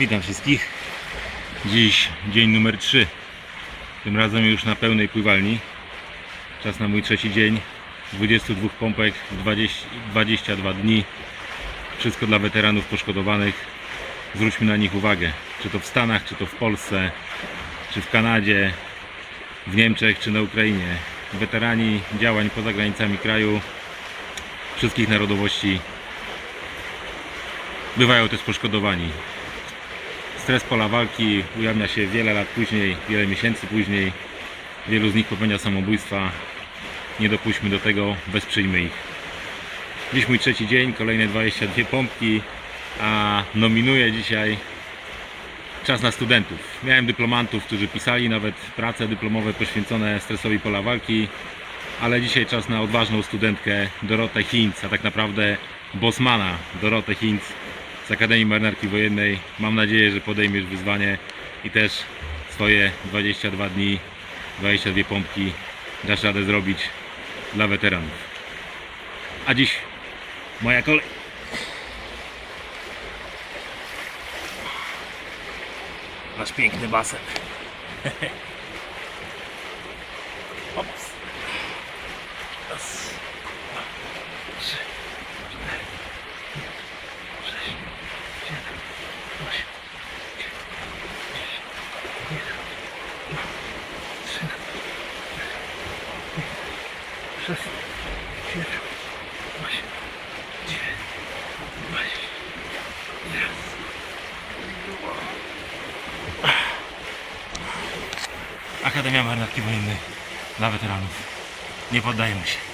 Witam wszystkich. Dziś dzień numer 3. Tym razem już na pełnej pływalni. Czas na mój trzeci dzień. 22 pompek, 20, 22 dni. Wszystko dla weteranów poszkodowanych. Zwróćmy na nich uwagę. Czy to w Stanach, czy to w Polsce, czy w Kanadzie, w Niemczech, czy na Ukrainie. Weterani działań poza granicami kraju wszystkich narodowości bywają też poszkodowani. Stres pola walki ujawnia się wiele lat później, wiele miesięcy później. Wielu z nich popełnia samobójstwa. Nie dopuśćmy do tego, wesprzyjmy ich. Dziś mój trzeci dzień, kolejne 22 pompki, a nominuję dzisiaj czas na studentów. Miałem dyplomantów, którzy pisali nawet prace dyplomowe poświęcone stresowi pola walki, ale dzisiaj czas na odważną studentkę Dorotę Hinz, a tak naprawdę Bosmana Dorotę Hinz z Akademii Marynarki Wojennej. Mam nadzieję, że podejmiesz wyzwanie i też swoje 22 dni, 22 pompki dasz radę zrobić dla weteranów. A dziś moja kolej. Masz piękny basen. Raz, dwa, trzy, cztery, sześć, siedem, osiem, dziewięć, dwadzieścia. Raz, dwa, Akademia Marynarki Wojennej dla weteranów. Nie poddajemy się.